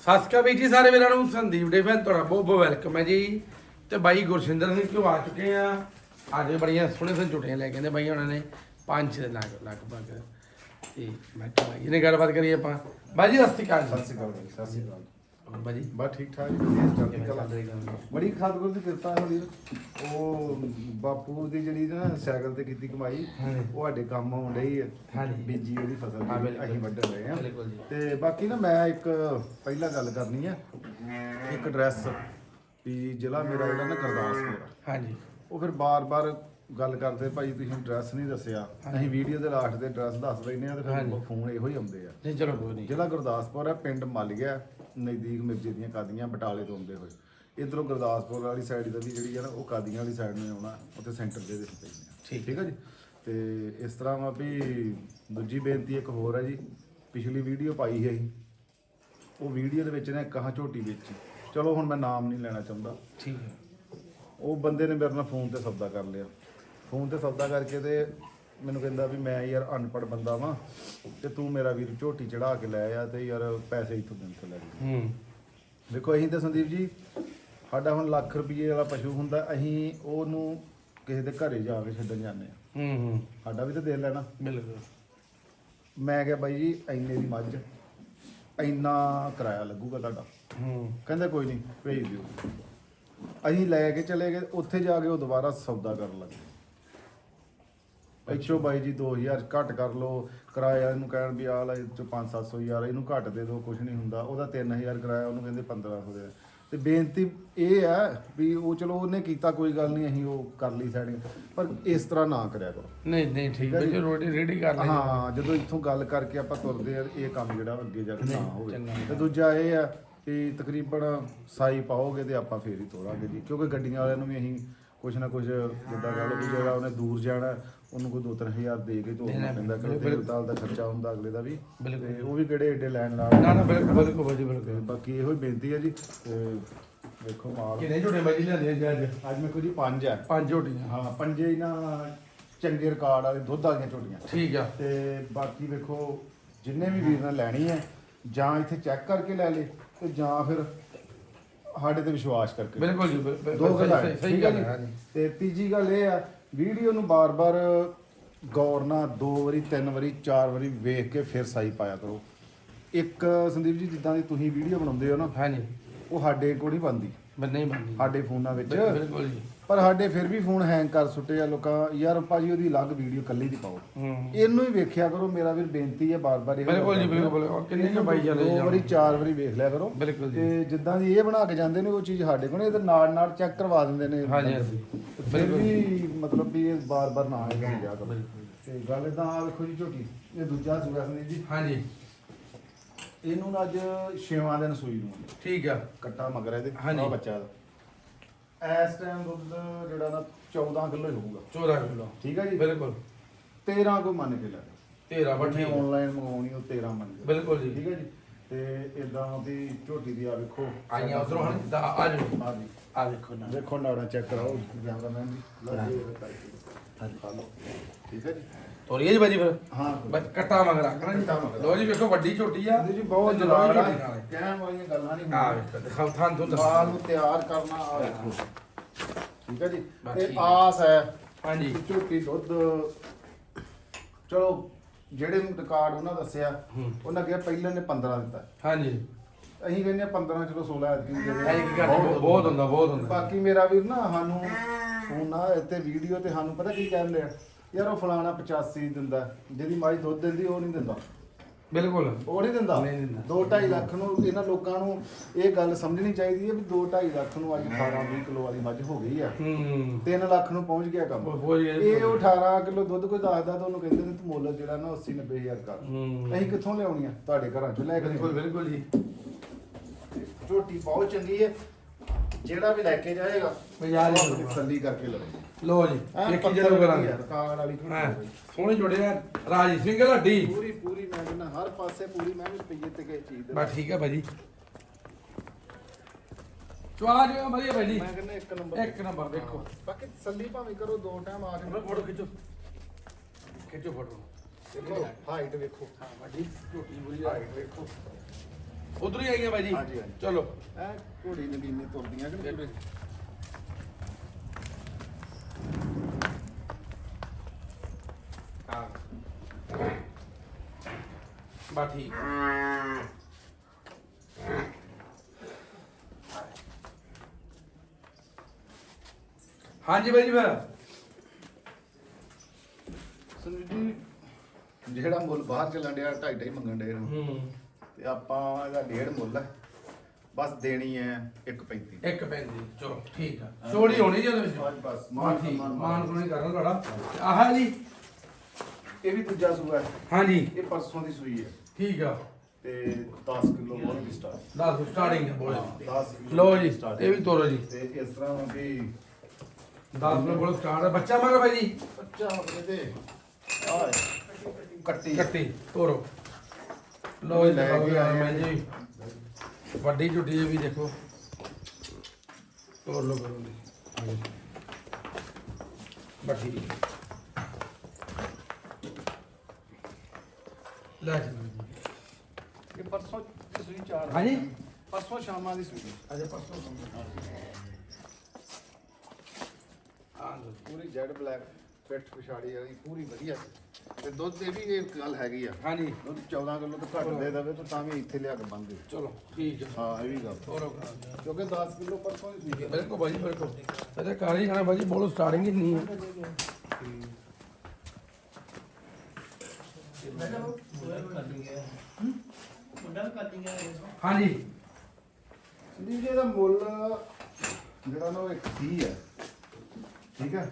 ਸਤਿ ਸ਼੍ਰੀ ਅਕਾਲ ਵੀਰ ਜੀ, ਸਾਰੇ ਵੀਰਾਂ ਨੂੰ ਸੰਦੀਪ ਡੇ ਫੈਨ ਤੁਹਾਡਾ ਬਹੁਤ ਬਹੁਤ ਵੈਲਕਮ ਹੈ ਜੀ। ਤੇ ਬਾਈ ਗੁਰਸਿੰਦਰ ਸਿੰਘ ਕਿਉਂ ਆ ਚੁੱਕੇ ਆ? ਅੱਜ ਬੜੀਆਂ ਸੋਹਣੇ ਸੋਹਣੇ ਝੁੱਟੀਆਂ ਲੈ ਕੇ ਆਂਦੇ ਬਾਈ ਉਹਨਾਂ ਨੇ, ਪੰਜ ਛੇ ਲੱਖ ਲਗਭਗ। ਤੇ ਮੈਂ ਕਿਹਾ ਬਾਈ ਇਹਨੇ ਗੱਲਬਾਤ ਕਰੀਏ ਆਪਾਂ। ਬਾਈ ਜੀ, ਸਤਿ ਸ਼੍ਰੀ ਅਕਾਲ ਸਤਿ ਸ਼੍ਰੀ ਅਕਾਲ ਜੀ ਸਤਿ ਸ਼੍ਰੀ ਅਕਾਲ। ਹੋਰ ਬਾਈ ਜੀ। ਬਸ ਠੀਕ ਠਾਕ ਚੜ੍ਹਦੀ ਕਲਾ ਚੱਲ ਰਹੀ ਗੱਲ ਬੜੀ ਖਾਦਗੁਰ ਦੀ ਕਿਰਪਾ ਹੋਈ ਉਹ ਬਾਪੂ ਦੀ ਜਿਹੜੀ ਨਾ ਸਾਈਕਲ ਤੇ ਕੀਤੀ ਕਮਾਈ। ਉਹ ਸਾਡੇ ਕੰਮ ਆਉਣ ਡਈ ਹੈ ਹਾਂਜੀ। ਬੀਜੀ ਉਹਦੀ ਫਸਲ ਦੀ। ਅਸੀਂ ਵੱਢ ਰਹੇ ਹਾਂ ਬਿਲਕੁਲ ਜੀ। ਤੇ ਬਾਕੀ ਨਾ ਮੈਂ ਇੱਕ ਪਹਿਲਾਂ ਗੱਲ ਕਰਨੀ ਹੈ ਇੱਕ ਐਡਰੈਸ ਵੀ ਜ਼ਿਲ੍ਹਾ ਮੇਰਾ ਜਿਹੜਾ ਨਾ ਗੁਰਦਾਸਪੁਰ। ਹਾਂਜੀ। ਉਹ ਫਿਰ ਬਾਰ-ਬਾਰ ਗੱਲ ਕਰਦੇ ਭਾਈ ਤੁਸੀਂ ਐਡਰੈਸ ਨਹੀਂ ਦੱਸਿਆ। ਅਸੀਂ ਵੀਡੀਓ ਦੇ ਲਾਸਟ ਤੇ ਐਡਰੈਸ ਦੱਸ ਲੈਨੇ ਆ ਤੇ। ਫਿਰ ਫੋਨ ਇਹੋ ਹੀ ਆਉਂਦੇ ਆ। ਨਹੀਂ ਚਲੋ ਕੋਈ ਨਹੀਂ। ਜ਼ਿਲ੍ਹਾ ਗੁਰਦਾਸਪੁਰ ਹੈ ਪਿੰਡ ਮੱਲਗਿਆ ਨਜ਼ਦੀਕ ਮਿਰਜੇ ਦੀਆਂ ਕਾਦੀਆਂ ਬਟਾਲੇ ਤੋਂ ਆਉਂਦੇ ਹੋਏ। ਇਧਰੋਂ ਗੁਰਦਾਸਪੁਰ ਵਾਲੀ ਸਾਈਡ ਦਾ ਵੀ ਜਿਹੜੀ ਹੈ ਨਾ ਉਹ ਕਾਦੀਆਂ ਵਾਲੀ ਸਾਈਡ ਨੂੰ ਆਉਣਾ ਉੱਥੇ ਸੈਂਟਰ ਦੇ ਵਿੱਚ ਪੈਂਦੇ ਆ। ਠੀਕ। ਠੀਕ ਹੈ ਜੀ? ਤੇ ਇਸ ਤਰ੍ਹਾਂ ਵਾ ਵੀ ਦੂਜੀ ਬੇਨਤੀ ਇੱਕ ਹੋਰ ਹੈ ਜੀ। ਪਿਛਲੀ ਵੀਡੀਓ ਪਾਈ ਹੈ ਜੀ ਉਹ ਵੀਡੀਓ ਦੇ ਵਿੱਚ ਨੇ ਕਹਾ ਝੋਟੀ ਵੇਚੀ। ਚਲੋ ਹੁਣ ਮੈਂ ਨਾਮ ਨਹੀਂ ਲੈਣਾ ਚਾਹੁੰਦਾ। ਠੀਕ ਹੈ ਉਹ ਬੰਦੇ ਨੇ ਮੇਰੇ ਨਾਲ ਫੋਨ ਤੇ ਸੌਦਾ ਕਰ ਲਿਆ। ਫੋਨ ਤੇ ਸੌਦਾ ਕਰਕੇ ਤੇ ਮੈਨੂੰ ਕਹਿੰਦਾ ਵੀ ਮੈਂ ਯਾਰ ਅਨਪੜ੍ਹ ਬੰਦਾ ਵਾਂ ਤੇ ਤੂੰ ਮੇਰਾ ਵੀਰ ਝੋਟੀ ਚੜਾ ਕੇ ਲੈ ਆ ਤੇ ਯਾਰ ਪੈਸੇ ਇੱਥੋਂ ਦਿਨ ਤੋਂ ਲੈ ਜੀ ਹੂੰ। ਦੇਖੋ ਅਸੀਂ ਤਾਂ ਸੰਦੀਪ ਜੀ ਸਾਡਾ ਹੁਣ ਲੱਖ ਰੁਪਏ ਵਾਲਾ ਪਸ਼ੂ ਹੁੰਦਾ ਅਸੀਂ ਉਹਨੂੰ ਕਿਸੇ ਦੇ ਘਰੇ ਜਾ ਕੇ ਛੱਡਣ ਜਾਂਦੇ ਆ ਹੂੰ ਹੂੰ। ਸਾਡਾ ਵੀ ਤਾਂ ਦੇ ਲੈਣਾ ਬਿਲਕੁਲ। ਮੈਂ ਕਿਹਾ ਬਾਈ ਜੀ ਇੰਨੇ ਦੀ ਮੱਝ ਇੰਨਾ ਕਿਰਾਇਆ ਲੱਗੂਗਾ ਤੁਹਾਡਾ। ਹੂੰ। ਕਹਿੰਦਾ ਕੋਈ ਨਹੀਂ ਭੇਜ ਦਿਓ। ਅਸੀਂ ਲੈ ਕੇ ਚਲੇ ਗਏ ਉੱਥੇ ਜਾ ਕੇ ਉਹ ਦੁਬਾਰਾ ਸੌਦਾ ਕਰਨ ਲੱਗੇ। ਪਿੱਛੋਂ ਬਾਈ ਜੀ 2000 ਘੱਟ ਕਰ ਲਓ ਕਿਰਾਇਆ ਇਹਨੂੰ ਕਹਿਣ ਵੀ ਆ ਲੈ ਚ 5-700 ਯਾਰ ਇਹਨੂੰ ਘੱਟ ਦੇ ਦਿਓ ਕੁਝ ਨਹੀਂ ਹੁੰਦਾ। ਉਹਦਾ 3000 ਕਿਰਾਇਆ ਉਹਨੂੰ ਕਹਿੰਦੇ 1500 ਦੇ। ਤੇ ਬੇਨਤੀ ਇਹ ਹੈ ਵੀ ਉਹ ਚਲੋ ਉਹਨੇ ਕੀਤਾ ਕੋਈ ਗੱਲ ਨਹੀਂ ਅਸੀਂ ਉਹ ਕਰ ਲਈ ਸੈਟਿੰਗ ਪਰ ਇਸ ਤਰ੍ਹਾਂ ਨਾ ਕਰਿਆ ਕਰੋ। ਨਹੀਂ ਨਹੀਂ ਠੀਕ ਹੈ ਜੀ। ਰੋਟੀ ਰੈਡੀ ਕਰ ਲਈ। ਹਾਂ ਜਦੋਂ ਇੱਥੋਂ ਗੱਲ ਕਰਕੇ ਆਪਾਂ ਤੁਰਦੇ ਆ ਇਹ ਕੰਮ ਜਿਹੜਾ ਅੱਗੇ ਜਾ ਕੇ ਨਾ ਹੋਵੇ। ਤੇ ਦੂਜਾ ਇਹ ਆ ਕਿ ਤਕਰੀਬਨ ਸਾਈ ਪਾਓਗੇ ਤੇ ਆਪਾਂ ਫੇਰ ਹੀ ਤੋਰਾਂਗੇ ਜੀ। ਕਿਉਂਕਿ ਗੱਡੀਆਂ ਵਾਲਿਆਂ ਨੂੰ ਵੀ ਅਸੀਂ ਕੁਛ ਨਾ ਕੁਛ ਜਿੱਦਾਂ ਗੱਲ ਵੀ ਜਿਹੜਾ ਉਹਨੇ ਦੂਰ ਜਾਣਾ ਉਹਨੂੰ ਕੋਈ 2-3000 ਦੇ ਕੇ ਤੋਰਨਾ ਪੈਂਦਾ ਬਿਲਕੁਲ। ਕਿਉਂਕਿ ਤਾਲ ਦਾ ਖਰਚਾ ਹੁੰਦਾ ਅਗਲੇ ਦਾ ਵੀ। ਤੇ ਉਹ ਵੀ ਕਿਹੜੇ ਏਡੇ ਲੈਣ ਨਾਲ ਨਾ ਨਾ ਬਿਲਕੁਲ ਬਿਲਕੁਲ ਜੀ ਬਿਲਕੁਲ। ਬਾਕੀ ਇਹੋ ਹੀ ਬੇਨਤੀ ਹੈ ਜੀ ਤੇ ਵੇਖੋ ਮਾਲ। ਕਿੰਨੇ ਝੋਟੇ ਬਾਈ ਜੀ ਲਿਆਂਦੇ ਅੱਜ ਅੱਜ? ਅੱਜ ਮੇਰੇ ਕੋਲ ਜੀ ਪੰਜ ਹੈ ਪੰਜ ਝੋਟੀਆਂ। ਹਾਂ ਪੰਜੇ ਹੀ ਨਾ ਚੰਗੇ ਰਿਕਾਰਡ ਵਾਲੇ ਦੁੱਧ ਵਾਲੀਆਂ ਝੋਟੀਆਂ। ਠੀਕ ਆ। ਤੇ ਬਾਕੀ ਵੇਖੋ ਜਿੰਨੇ ਵੀ ਵੀਰ ਨੇ ਲੈਣੀ ਹੈ ਜਾਂ ਇੱਥੇ ਚੈੱਕ ਕਰਕੇ ਲੈ ਲੇ ਤੇ ਜਾਂ ਫਿਰ ਸਾਡੇ ਤੇ ਵਿਸ਼ਵਾਸ ਕਰਕੇ। ਬਿਲਕੁਲ ਜੀ ਦੋ ਗੱਲਾਂ ਸਹੀ- ਗੱਲ ਜੀ? ਤੇ ਤੀਜੀ ਗੱਲ ਇਹ ਆ ਵੀਡੀਓ ਨੂੰ ਬਾਰ-ਬਾਰ ਗੌਰ ਨਾਲ ਦੋ ਵਾਰੀ ਤਿੰਨ ਵਾਰੀ ਚਾਰ ਵਾਰੀ ਵੇਖ ਕੇ ਫਿਰ ਸਾਈ ਪਾਇਆ ਕਰੋ। ਇੱਕ ਸੰਦੀਪ ਜੀ ਜਿੱਦਾਂ ਦੀ ਤੁਸੀਂ ਵੀਡੀਓ ਬਣਾਉਂਦੇ ਹੋ ਨਾ ਹਾਂਜੀ। ਉਹ ਸਾਡੇ ਕੋਲ ਨਹੀਂ ਬੰਦੀ ਮੈਂ ਨਹੀਂ ਮੰਨਦੀ ਸਾਡੇ ਫੋਨਾਂ ਵਿੱਚ। ਬਿਲ- ਬਿਲਕੁਲ ਜੀ। ਪਰ ਸਾਡੇ ਫਿਰ ਵੀ ਫੋਨ ਹੈਂਗ ਕਰ ਸੁੱਟੇ ਆ ਲੋਕਾਂ। ਯਾਰ ਭਾਜੀ ਉਹਦੀ ਅਲੱਗ ਵੀਡੀਓ ਕੱਲੀ ਦੀ ਪਾਓ। ਇਹਨੂੰ ਹੀ ਵੇਖਿਆ ਕਰੋ ਮੇਰਾ ਵੀ ਬੇਨਤੀ ਹੈ ਬਾਰ-ਬਾਰ ਇਹ ਬਿਲਕੁਲ ਜੀ, ਬਿਲਕੁਲ। ਕਿੰਨੇ ਕੁ ਪਾਈ ਜਾਂਦੇ ਦੋ ਜੀ ਵਾਰੀ ਚਾਰ ਵਾਰੀ ਵੇਖ ਲਿਆ ਕਰੋ। ਬਿਲਕੁਲ ਜੀ। ਤੇ ਜਿੱਦਾਂ ਦੀ ਇਹ ਬਣਾ ਕੇ ਜਾਂਦੇ ਨੇ ਉਹ ਚੀਜ਼ ਸਾਡੇ ਕੋਲ ਇਹਦੇ ਨਾਲ ਨਾਲ ਚੈੱਕ ਕਰਵਾ ਦਿੰਦੇ ਨੇ। ਹਾਂਜੀ, ਫਿਰ ਵੀ ਮਤਲਬ ਵੀ ਇਹ ਬਾਰ-ਬਾਰ ਨਾ ਗੱਲ ਜਾ ਕਰੋ। ਤੇ ਗੱਲ ਇਦਾਂ ਆ ਵੇਖੋ ਜੀ ਝੋਟੀ ਇਹ ਦੂਜਾ ਸੂਆ ਸੰਦੀਪ ਜੀ। ਹਾਂਜੀ। ਇਹਨੂੰ ਨਾ ਅੱਜ 6ਵਾਂ ਦਿਨ ਸੂਈ ਨੂੰ ਆ। ਠੀਕ ਆ। ਕੱਟਾ ਮਗਰ ਇਹਦੇ ਹਾਂਜੀ। ਆਹ ਬੱਚਾ ਦਾ ਇਸ ਟਾਈਮ ਦੁੱਧ ਜਿਹੜਾ ਨਾ 14 ਕਿਲੋ ਹੀ ਹੋਊਗਾ। 14 ਕਿਲੋ। ਠੀਕ ਹੈ ਜੀ? ਬਿਲਕੁਲ। 13 ਕੋ ਮੰਨ ਕੇ ਲੈ 13 ਬੱਠੇ ਆਨਲਾਈਨ ਮੰਗਾਉਣੀ ਉਹ 13 ਮੰਨ ਕੇ। ਬਿਲਕੁਲ ਜੀ। ਠੀਕ ਹੈ ਜੀ? ਤੇ ਇਦਾਂ ਦੀ ਝੋਟੀ ਦੀ ਆ ਵੇਖੋ। ਆਈਆਂ ਉਧਰੋਂ ਹਨ? ਦਾ ਆ ਜਾਓ। ਆ ਜੀ। ਆ ਵੇਖੋ ਨਾ ਦੇਖੋ ਨਾੜਾ ਚੈੱਕ ਕਰਾਓ। ਕੈਮਰਾਮੈਨ ਜੀ ਲਓ ਜੀ ਇਹ ਕਰਕੇ ਖਾ ਲਓ। ਠੀਕ ਹੈ ਜੀ? ਤੋਰੀ ਜੀ ਬਾਜੀ ਫਿਰ? ਹਾਂ। ਬਸ ਕੱਟਾ ਮੰਗ ਰੱਖਣਾ ਜੀ। ਲੋ ਜੀ ਵੇਖੋ ਵੱਡੀ ਝੋਟੀ ਆ। ਜੀ ਬਹੁਤ ਤੇ ਜਲਾਲ ਆ। ਹੈ। ਕਹਿਣ ਵਾਲੀਆਂ ਗੱਲਾਂ ਨਹੀਂ ਆ ਵੇਖੋ ਦਿਖਾਓ ਥਾਂ ਤੋਂ ਮਾਲ ਨੂੰ ਤਿਆਰ ਕਰਨਾ ਆ ਠੀਕ ਹੈ ਜੀ? ਹੈ। ਆਸ ਹੈ। ਹਾਂਜੀ। ਝੋਟੀ ਦੁੱਧ। ਚਲੋ ਜਿਹੜੇ ਰਿਕਾਰਡ ਉਹਨਾਂ ਦੱਸਿਆ ਹੂੰ। ਉਹਨਾਂ ਕਿਹਾ ਪਹਿਲੇ ਨੇ 15 ਦਿੱਤਾ। ਹਾਂਜੀ। ਅਸੀਂ ਕਹਿੰਦੇ ਹਾਂ 15 ਚਲੋ 16 ਐਤਕੀ ਦੇ ਬਹੁਤ ਹੁੰਦਾ ਬਹੁਤ ਹੁੰਦਾ। ਬਾਕੀ ਮੇਰਾ ਵੀਰ ਨਾ ਸਾਨੂੰ ਹੁਣ ਨਾ ਇੱਥੇ ਵੀਡੀਓ ਤੇ ਸਾਨੂੰ ਪਤਾ ਕੀ ਕਹਿੰਦੇ ਆ? ਯਾਰ ਉਹ ਫਲਾਣਾ 85 ਦਿੰਦਾ ਜਿਹਦੀ ਮਾਈ ਦੁੱਧ ਦਿੰਦੀ ਉਹ ਨਹੀਂ ਦਿੰਦਾ। ਬਿਲਕੁਲ। ਉਹ ਨਹੀਂ ਦਿੰਦਾ। ਨਹੀਂ ਦਿੰਦਾ। 2.5 ਲੱਖ ਨੂੰ ਇਹਨਾਂ ਲੋਕਾਂ ਨੂੰ ਇਹ ਗੱਲ ਸਮਝਣੀ ਚਾਹੀਦੀ ਹੈ ਵੀ 2.5 ਲੱਖ ਨੂੰ ਅੱਜ 18 20 ਕਿਲੋ ਵਾਲੀ ਮੱਝ ਹੋ ਗਈ ਆ। ਹੂੰ। 3 ਲੱਖ ਨੂੰ ਪਹੁੰਚ ਗਿਆ ਕੰਮ। ਇਹ ਉਹ 18 ਕਿਲੋ ਦੁੱਧ ਕੋਈ ਦੱਸਦਾ ਤਾਂ ਉਹਨੂੰ ਕਹਿੰਦੇ ਨੇ ਤੂੰ ਮੁੱਲ ਜਿਹੜਾ ਨਾ 80 90 ਹਜ਼ਾਰ ਕਰ। ਹੂੰ। ਅਸੀਂ ਕਿੱਥੋਂ ਲਿਆਉਣੀਆਂ ਤੁਹਾਡੇ ਘਰਾਂ ਚੋਂ ਲੈ ਕੇ ਬਿਲਕੁਲ ਬਿਲਕੁਲ ਜੀ। ਝੋਟੀ ਬਹੁਤ ਚੰਗੀ ਹੈ। ਜਿਹੜਾ ਵੀ ਲੈ ਕੇ ਜਾਏਗਾ ਬਾਜ਼ਾਰ ਹੀ ਆਪਣੀ ਤਸੱਲੀ ਕਰਕੇ ਲਵੇ। ਲੋ ਜੀ ਐਨ ਇੱਕ ਪੱਥਰ ਜਦੋਂ ਕਰਾਂਗੇ। ਕਾਰ ਵਾਲੀ ਹਾਂ ਝੋਟੀ ਸੋਹਣੇ ਜੋੜੇ ਆ ਰਾਜੀ ਸਿੰਘ ਹੱਡੀ। ਪੂਰੀ ਪੂਰੀ ਮੈਂ ਕਹਿੰਦਾ ਹਰ ਪਾਸੇ ਪੂਰੀ ਮੈਂ ਵੀ ਰੁਪਈਏ ਤੇ ਕਿਸੇ ਚੀਜ਼ ਦੇ ਬਸ ਠੀਕ ਹੈ ਭਾਜੀ। ਚਵਾ ਜਿਓ ਵਧੀਆ ਭਾਜੀ। ਮੈਂ ਕਹਿੰਦਾ ਇੱਕ ਨੰਬਰ ਇੱਕ ਨੰਬਰ ਦੇਖੋ। ਬਾਕੀ ਤਸੱਲੀ ਭਾਵੇਂ ਕਰੋ ਦੋ ਟਾਈਮ ਆ ਕੇ ਫੋਟੋ ਖਿੱਚੋ। ਖਿੱਚੋ ਫੋਟੋ। ਦੇਖੋ ਹਾਈਟ ਵੇਖੋ। ਹਾਂ ਵੱਡੀ ਝੋਟੀ ਬੁਰੀ ਹਾਈਟ ਵੇਖੋ। ਉਧਰ ਹੀ ਆਈਆਂ ਬਾਈ ਜੀ। ਹਾਂਜੀ, ਹਾਂਜੀ। ਚਲੋ। ਐ ਘੋੜੀ ਨਗੀਨੇ ਤੁਰਦੀਆਂ ਕਿ ਨਹੀਂ? ਹਾਂ। ਬਾ ਠੀਕ। ਹਾਂਜੀ ਬਾਈ ਜੀ ਫਿਰ। ਸੰਜੂ ਜੀ ਜਿਹੜਾ ਮੁੱਲ ਬਾਹਰ ਚੱਲਣ ਡਿਆ ਢਾਈ ਢਾਈ ਮੰਗਣ ਡੇ ਨੂੰ। ਹੂੰ। ਤੇ ਆਪਾਂ ਇਹਦਾ ਡੇਢ ਮੁੱਲ ਹੈ। ਬਸ ਦੇਣੀ ਹੈ 1.35 ਇੱਕ ਪੈਂਦੀ ਚਲੋ ਠੀਕ ਆ। ਛੋੜੀ ਹੋਣੀ ਜੀ ਉਹਦੇ ਵਿੱਚ। ਬਸ ਬਸ ਮਾਨ ਠੀਕ ਮਾਨ ਕੋਈ ਕਰਨਾ ਤੁਹਾਡਾ। ਆਹ ਜੀ। ਇਹ ਵੀ ਦੂਜਾ ਸੂਆ ਹੈ। ਹਾਂਜੀ। ਇਹ ਪਰਸੋਂ ਦੀ ਸੂਈ ਹੈ। ਠੀਕ ਆ। ਤੇ 10 ਕਿਲੋ ਬੋਲ ਦੀ ਸਟਾਰਟ ਦੱਸ ਸਟਾਰਟਿੰਗ ਹੈ ਬੋਲੇ। 10 ਕਿਲੋ ਲੋ ਜੀ ਇਹ ਵੀ ਤੋਰੋ ਜੀ। ਤੇ ਇਸ ਤਰ੍ਹਾਂ ਵਾ ਵੀ 10 ਕਿਲੋ ਬੋਲ ਸਟਾਰਟ ਹੈ ਬੱਚਾ ਮਗਰ ਭਾਈ ਜੀ। ਬੱਚਾ ਆਪਣੇ ਤੇ ਆਹ ਕੱਟੀ। ਕੱਟੀ ਤੋਰੋ। ਲੋ ਜੀ ਲੈ ਦਿਖਾਓ ਕੇ ਯਾਰ ਆਏ ਮੈਂ ਜੀ। ਵੱਡੀ ਝੁੱਟੀ ਇਹ ਵੀ ਦੇਖੋ। ਤੋਰ ਲੋ ਕਰੋ ਜੀ। ਬੱਠੀ ਲੈ ਚਲੋ ਜੀ। ਇਹ ਪਰਸੋਂ ਦੀ ਸੂਈ ਚਾਰ ਹਾਂਜੀ? ਪਰਸੋਂ ਸ਼ਾਮਾਂ ਦੀ ਸੂਈ। ਅਜੇ ਪਰਸੋਂ ਹਾਂ ਜੀ। ਪੂਰੀ ਜੈਡ ਬਲੈਕ ਪਿੱਠ ਪਿਛਾੜੀ ਵਾਲੀ ਪੂਰੀ ਵਧੀਆ। ਸੀ ਤੇ ਦੁੱਧ ਦੇ ਵੀ ਇਹ ਗੱਲ ਹੈਗੀ ਆ। ਹਾਂਜੀ। ਦੁੱਧ 14 ਕਿਲੋ ਤੋਂ ਘੱਟ ਦੇ ਦੇਵੇ ਤਾਂ ਤਾਂ ਵੀ ਇੱਥੇ ਲਿਆ ਕੇ ਬੰਦੇ ਚਲੋ ਠੀਕ ਹੈ ਹਾਂ ਇਹ ਵੀ ਗੱਲ। ਕਿਉਂਕਿ 10 ਕਿਲੋ ਪਰਸੋਂ ਹੈ ਬਿਲਕੁਲ ਭਾਜੀ ਬਿਲਕੁਲ। ਅਰੇ ਕਾਲੀ ਖਾਣਾ ਭਾਜੀ ਬੋਲੋ ਸਟਾਰਟਿੰਗ ਹੀ ਨਹੀਂ ਹੈ ਹਾਂਜੀ। ਸੰਦੀਪ ਜੀ ਮੁੱਲ ਜਿਹੜਾ ਨਾ ਉਹ 130 ਹੈ ਠੀਕ ਹੈ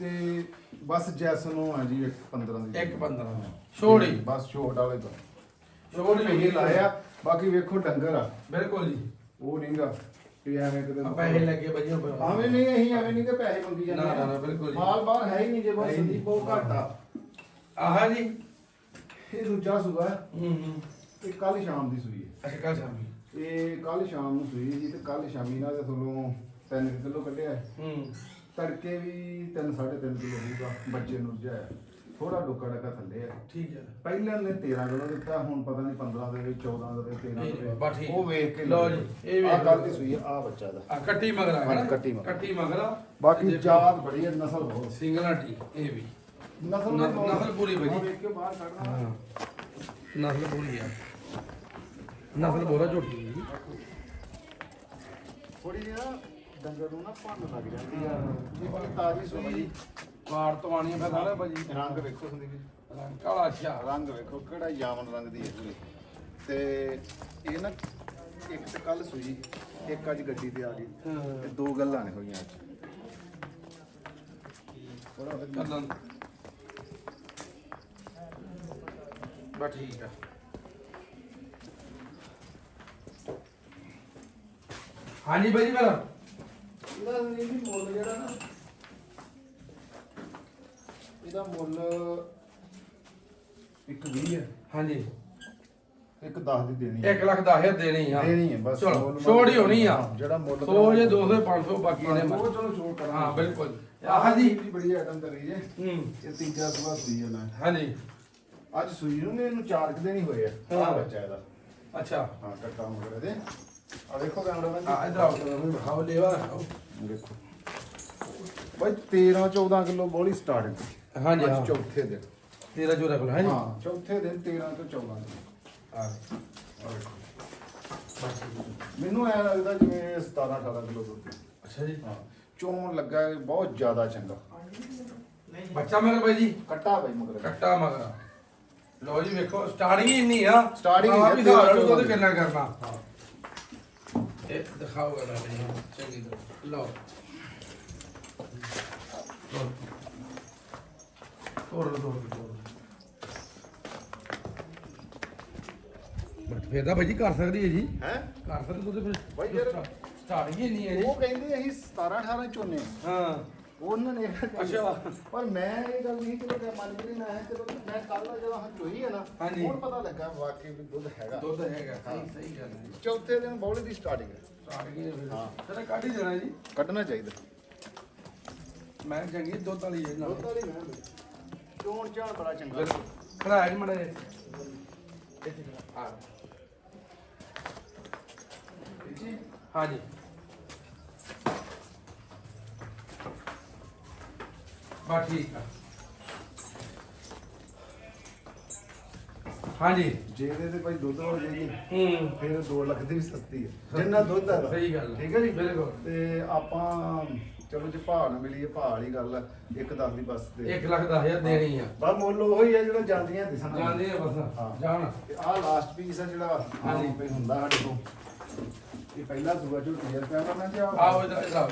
ਤੇ ਬਸ ਜੈਸ ਨੂੰ ਆ ਜੀ 15 ਦੀ ਇੱਕ 15 ਛੋੜੀ। ਬਸ ਛੋਟ ਵਾਲੇ ਤੋਂ। ਛੋੜੀ ਪੈਸੇ ਲਾਇਆ। ਬਾਕੀ ਵੇਖੋ ਡੰਗਰ ਆ। ਬਿਲਕੁਲ ਜੀ। ਉਹ ਨਹੀਂਗਾ। ਵੀ ਐਵੇਂ ਕਿਤੇ ਪੈਸੇ ਲੱਗੇ ਉਹ ਆਵੇਂ ਨਹੀਂ ਅਸੀਂ ਐਵੇਂ ਨਹੀਂ ਕਿ ਪੈਸੇ ਮੰਗੀ ਜਾਂਦੇ ਨਾ। ਨਾ, ਬਿਲਕੁਲ ਜੀ। ਮਾਲ ਬਾਹਰ ਹੈ ਹੀ ਨਹੀਂ ਜੇ ਬਸ ਸੰਦੀਪ ਬਹੁਤ ਘੱਟ। ਆਹ ਜੀ। ਇਹ ਦੂਜਾ ਸੂਆ ਹੈ, ਹੂੰ ਇਹ ਕੱਲ ਸ਼ਾਮ ਦੀ ਸੂਈ ਹੈ। ਅੱਛਾ ਕੱਲ ਸ਼ਾਮੀ ਇਹ ਕੱਲ ਸ਼ਾਮ ਨੂੰ ਸੂਈ ਜੀ ਤੇ ਕੱਲ ਸ਼ਾਮੀ ਨਾਲ ਦੇ ਥੱਲੋਂ 3 ਕਿਲੋ ਕੱਢਿਆ ਹੈ। ਤੜਕੇ ਵੀ 3 3.5 ਕਿਲੋ ਹੋਊਗਾ ਬੱਚੇ ਨੂੰ ਰਜਾਇਆ ਥੋੜਾ ਡੋਕਾ ਡਕਾ ਥੱਲੇ ਹੈ ਠੀਕ ਹੈ ਪਹਿਲਾਂ ਨੇ 13 ਕਿਲੋ ਦਿੱਤਾ ਹੁਣ ਪਤਾ ਨਹੀਂ 15 ਦੇ ਵਿੱਚ 14 ਦੇ ਵਿੱਚ 13 ਦੇ ਬਸ ਠੀਕ ਵਿੱਚ ਉਹ ਵੇਖ ਕੇ ਲਓ ਜੀ, ਇਹ ਵੇਖ ਆ ਕੱਲ। ਦੀ ਸੂਈ ਆ ਬੱਚਾ ਦਾ। ਆ ਕੱਟੀ ਮਗਰਾ ਹੈ ਕੱਟੀ ਮਗਰਾ। ਕੱਟੀ ਮਗਰਾ ਬਾਕੀ ਜਾਤ ਬੜੀ ਹੈ ਨਸਲ ਬਹੁਤ। ਸਿੰਗਲ ਹੱਡੀ ਇਹ ਵੀ। ਨਸਲ ਨ- ਨਸਲ ਪੂਰੀ ਬਈ। ਆਹ ਵੇਖ ਕੇ ਬਾਹਰ ਕੱਢਣਾ। ਨਸਲ ਪੂਰੀ ਆ। ਨਸਲ ਬੋਲਾ ਝੋਟੀ ਥੋੜੀ ਜਿਹੀ ਨਾ ਡੰਗਰ ਨੂੰ ਨਾ ਭੰਨ ਲੱਗ ਜਾਂਦੀ ਆ। ਜੇ ਕੋਈ ਤਾਜ਼ੀ ਸੂਈ ਕਾਰ ਤੋਂ ਆਣੀ ਫਿਰ ਸਾਰਾ ਭਾਜੀ ਰੰਗ ਵੇਖੋ ਸੰਦੀਪ ਜੀ। ਰੰਗ ਕਾਲਾ ਅੱਛਾ। ਰੰਗ ਵੇਖੋ ਕਿਹੜਾ ਯਾਮਨ ਰੰਗ ਦੀ ਹੈ ਪੂਰੀ ਤੇ ਇਹ ਨਾ ਇੱਕ ਤੇ ਕੱਲ ਸੂਈ ਇੱਕ ਅੱਜ ਗੱਡੀ ਤੇ ਆ ਗਈ। ਹਾਂ ਤੇ ਦੋ ਗੱਲਾਂ ਨੇ ਹੋਈਆਂ ਅੱਜ। ਥੋੜਾ ਬਾ ਠੀਕ ਆ। ਹਾਂਜੀ ਭਾਜੀ ਮੇਰਾ ਇਹਦਾ ਇਹ ਵੀ ਮੁੱਲ ਜਿਹੜਾ ਨਾ ਇਹਦਾ ਮੁੱਲ ਇੱਕ 20 ਹੈ ਹਾਂਜੀ। ਇੱਕ 10 ਦੀ ਦੇਣੀ ਹੈ 1 ਲੱਖ 10000 ਦੇਣੀ ਆ। ਦੇਣੀ ਹੈ ਬਸ ਚਲੋ ਮੁੱਲ ਛੋੜ ਹੀ ਹੋਣੀ ਆ। ਹਾਂ, ਜਿਹੜਾ ਮੁੱਲ ਸੌ ਜੇ 200 500 ਬਾਕੀ ਨੇ। ਉਹ ਚਲੋ ਛੋੜ ਕਰਾਂਗੇ ਹਾਂ ਬਿਲਕੁਲ। ਆਹ ਜੀ। ਬੜੀ ਬੜੀ ਆਈਟਮ ਕਰੀ ਜੇ ਹੂੰ। ਇਹ ਤੀਜਾ ਸਵਾ ਸੂਈ ਹੈ ਮੈਂ। ਹਾਂਜੀ। ਅੱਜ ਸੂਈ ਨੂੰ ਨੇ ਇਹਨੂੰ ਚਾਰ ਕੁ ਦਿਨ ਹੀ ਹੋਏ ਆ ਹਾਂ। ਆਹ ਬੱਚਾ ਇਹਦਾ। ਅੱਛਾ। ਹਾਂ ਕੱਟਾ ਮਗਰ ਇਹਦੇ ਆ ਦੇਖੋ ਕੈਮਰਾਮੈਨ ਆ ਇਧਰ ਆਓ। ਮੈਨੂੰ ਦਿਖਾਓ ਲੇਵਾ ਦਿਖਾਓ। ਦੇਖੋ। ਬਾਈ 13 14 ਕਿਲੋ ਬੋਲੀ ਸਟਾਰਟ ਹਾਂਜੀ ਅੱਜ ਹਾਂ। ਚੌਥੇ ਦਿਨ। ਤੇਰਾ ਜੋਰਾ ਕੋਲ ਹਾਂਜੀ। ਹਾਂ ਚੌਥੇ ਦਿਨ 13 ਤੋਂ 14 ਕਿਲੋ ਆ। ਆ ਦੇਖੋ। ਮੈਨੂੰ ਐ ਲੱਗਦਾ ਜਿਵੇਂ 17 18 ਕਿਲੋ ਦੁੱਧ। ਹੈ। ਅੱਛਾ ਜੀ। ਹਾਂ ਚੋਣ ਲੱਗਾ ਹੈ ਬਹੁਤ ਜ਼ਿਆਦਾ ਚੰਗਾ। ਬੱਚਾ ਮਗਰ ਬਾਈ ਜੀ। ਕੱਟਾ ਬਾਈ ਮਗਰ। ਕੱਟਾ ਮਗਰ। ਲੋ ਜੀ ਵੇਖੋ ਸਟਾਰਟਿੰਗ ਹੀ ਇੰਨੀ ਆ। Starting ਹੀ ਹਿਸਾਬ ਨਾਲ ਤੇਰਾਂ ਦੁੱਧ ਕਿੰਨਾ ਕਰਨਾ। ਇਹ ਚੰਗੀ ਤਰ੍ਹਾਂ ਲਓ। ਬਟ ਫੇਰ ਤਾਂ ਭਾਈ ਜੀ ਕਰ ਸਕਦੀ ਹੈ ਜੀ ਹੈ ਕਰ ਸਕਦੇ ਦੁੱਧ ਫਿਰ ਬਾਈ ਯਾਰ- ਸਟਾਰਟਿੰਗ ਹੀ ਇੰਨੀ ਹੈ ਜੀ ਉਹ ਕਹਿੰਦੇ ਅਸੀਂ 17 18 ਚੋਨੇ ਹਾਂ ਉਹਨਾਂ ਨੇ। ਅੱਛਾ। ਪਰ ਮੈਂ ਇਹ ਗੱਲ ਨਹੀਂ ਚਲੋ ਕਿ ਮੰਨ ਵੀ ਨਾ ਹੈ ਚਲੋ ਮੈਂ ਕੱਲ ਜਦੋਂ ਹਾਂ ਚੋਈ ਹੈ ਨਾ ਹਾਂਜੀ। ਹੁਣ ਪਤਾ ਲੱਗਾ ਵਾਕਈ ਵੀ ਦੁੱਧ ਹੈਗਾ। ਦੁੱਧ ਹੈਗਾ ਸਹੀ ਸਹੀ ਗੱਲ ਹੈ ਜੀ। ਚੌਥੇ ਦਿਨ ਬੌਲੇ ਦੀ ਸਟਾਰਟਿੰਗ ਹੈ। ਸਟਾਰਟਿੰਗ ਹੀ ਫਿਰ। ਹਾਂ। ਚਲੋ ਕੱਢ ਹੀ ਦੇਣਾ ਜੀ। ਕੱਢਣਾ ਚਾਹੀਦਾ। ਮੈਂ ਚੰਗੀ ਦੁੱਧ ਵਾਲੀ ਹੈ ਨਾਲ। ਦੁੱਧ ਵਾਲੀ ਮੈਂ ਚੋਣ ਚਾਣ ਬੜਾ ਚੰਗਾ। ਖੜਾ ਜੀ ਮੜੇ ਆ ਹਾਂਜੀ। ਬਾ ਠੀਕ ਆ। ਹਾਂਜੀ। ਜੇ ਇਹਦੇ ਤੇ ਭਾਈ ਦੁੱਧ ਹੋ ਜਾਏਗੀ ਹੂੰ। ਫਿਰ 2 ਲੱਖ ਦੀ ਵੀ ਸਸਤੀ ਹੈ ਜਿੰਨਾ ਦੁੱਧ ਹੈ ਸਹੀ ਗੱਲ ਹੈ। ਠੀਕ ਹੈ ਜੀ? ਬਿਲਕੁਲ। ਤੇ ਆਪਾਂ ਚਲੋ ਜੇ ਭਾਅ ਨਾ ਮਿਲੀਏ ਭਾਅ ਵਾਲੀ ਗੱਲ ਹੈ ਇੱਕ ਦਸ ਦੀ ਬਸ ਤੇ 1 ਲੱਖ 10000 ਦੇਣੀ ਆ। ਬਸ ਮੁੱਲ ਉਹੀ ਹੈ ਜਿਹੜਾ ਜਾਂਦੀਆਂ ਦਿਸਣਾ ਜਾਂਦੇ ਆ ਬਸ। ਹਾਂ। ਜਾਣ। ਤੇ ਆਹ ਲਾਸਟ ਪੀਸ ਹੈ ਜਿਹੜਾ ਹਾਂਜੀ। ਹਾਂਜੀ ਹੁੰਦਾ ਸਾਡੇ ਕੋਲ। ਇਹ ਪਹਿਲਾ ਸੂਆ ਝੋਟੀ ਹੈ ਪਿਆ ਮੈਂ ਤੇ ਆਓ ਇਧਰ ਇਧਰ ਆਓ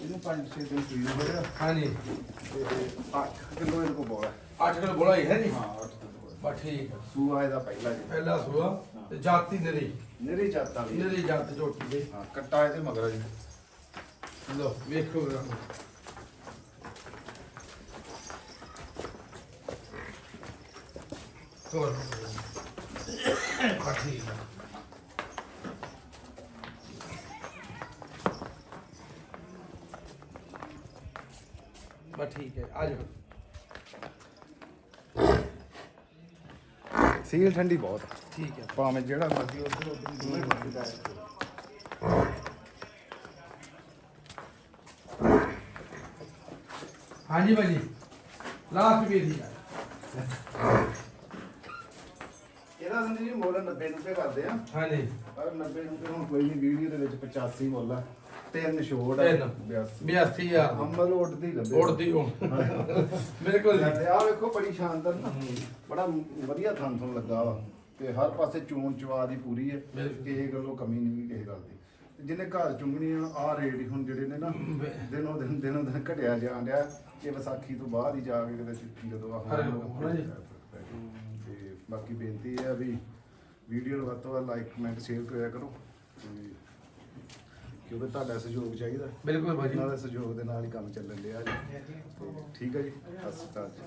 ਇਹਨੂੰ 5-6 ਦਿਨ ਸੂਈ ਹੋਇਆ ਹਾਂਜੀ। ਤੇ 8 ਕਿਲੋ ਇਹਦੇ ਕੋਲ ਬੋਲਾ। 8 ਕਿਲੋ ਬੋਲਾ ਹੀ ਹੈ ਜੀ? ਹਾਂ 8 ਕਿਲੋ ਬਾ ਠੀਕ ਆ ਸੂਆ ਇਹਦਾ ਪਹਿਲਾ ਜੀ। ਪਹਿਲਾ ਸੂਆ ਤੇ ਜਾਤੀ ਨਰੀ। ਨਿਰੀ ਜਾਤਾਂ ਦੀ ਨਰੀ ਜਾਤ ਝੋਟੀ ਦੇ। ਹਾਂ ਕੱਟਾ ਇਹਦੇ ਮਗਰ ਜੀ। ਲੋ ਵੇਖੋ ਜਰਾ। ਹੋਰ। ਠੀਕ ਹੈ ਆ ਜਾਓ। ਸੀਲ ਠੰਡੀ ਬਹੁਤ ਆ। ਠੀਕ ਹੈ। ਭਾਵੇਂ ਜਿਹੜਾ ਮਰਜ਼ੀ ਉਧਰ ਉਧਰ ਦੋਵੇਂ ਮਰਜ਼ੀ ਦਾ ਹੈ। ਹਾਂਜੀ ਭਾਜੀ ਲਾਸਟ ਵੀ ਦੀ ਆ। ਇਹਦਾ ਸੰਜੀ ਜੀ ਮੁੱਲ 90 ਰੁਪਏ ਕਰਦੇ ਆ। ਹਾਂਜੀ। ਪਰ 90 ਰੁਪਏ ਹੁਣ ਕੋਈ ਨਹੀਂ ਵੀਡੀਓ ਦੇ ਵਿੱਚ 85 ਮੁੱਲ ਆ। ਤਿੰਨ ਛੋੜ ਆ। ਤਿੰਨ। 82 82000 ਅੰਮਲ ਉੱਡਦੀ ਲੱਭੇ ਉੜਦੀ ਹੁਣ ਮੇਰੇ ਕੋਲ ਆ ਵੇਖੋ ਬੜੀ ਸ਼ਾਨਦਾਰ ਨਾ। ਬੜਾ ਵਧੀਆ ਥਾਂ ਤੁਹਾਨੂੰ ਲੱਗਾ ਵਾ। ਤੇ ਹਰ ਪਾਸੇ ਚੋਣ ਚਵਾ ਦੀ ਪੂਰੀ ਹੈ। ਬਿਲਕੁਲ। ਕਿਸੇ ਗੱਲੋਂ ਕਮੀ ਨਹੀਂ ਕਿਸੇ ਗੱਲ ਦੀ। ਤੇ ਜਿਹਨੇ ਘਰ ਚੁੰਗਣੀ ਆ ਆ ਰੇਟ ਹੀ ਹੁਣ ਜਿਹੜੇ ਨੇ ਨਾ ਦਿਨੋਂ ਦਿਨ ਦਿਨੋਂ ਦਿਨ ਘਟਿਆ ਜਾਣ ਡਿਆ। ਕਿ ਵਿਸਾਖੀ ਤੋਂ ਬਾਅਦ ਹੀ ਜਾ ਕੇ ਕਿਤੇ ਜਦੋਂ ਆ ਹਰੇ ਹੋਣਾ ਜੀ। ਤੇ ਬਾਕੀ ਬੇਨਤੀ ਆ ਵੀ ਵੀਡੀਓ ਨੂੰ ਵੱਧ ਤੋਂ ਵੱਧ ਲਾਈਕ ਕਮੈਂਟ ਸ਼ੇਅਰ ਕਰਿਆ ਕਰੋ। ਤੇ ਕਿਉਂਕਿ ਤੁਹਾਡਾ ਸਹਿਯੋਗ ਚਾਹੀਦਾ। ਬਿਲਕੁਲ ਭਾਜੀ। ਨਾਲ ਸਹਿਯੋਗ ਦੇ ਨਾਲ ਹੀ ਕੰਮ ਚੱਲਣ ਡਿਆ ਜੀ ਤੇ ਠੀਕ ਹੈ ਜੀ। ਸਤਿ ਸ਼੍ਰੀ ਅਕਾਲ ਜੀ।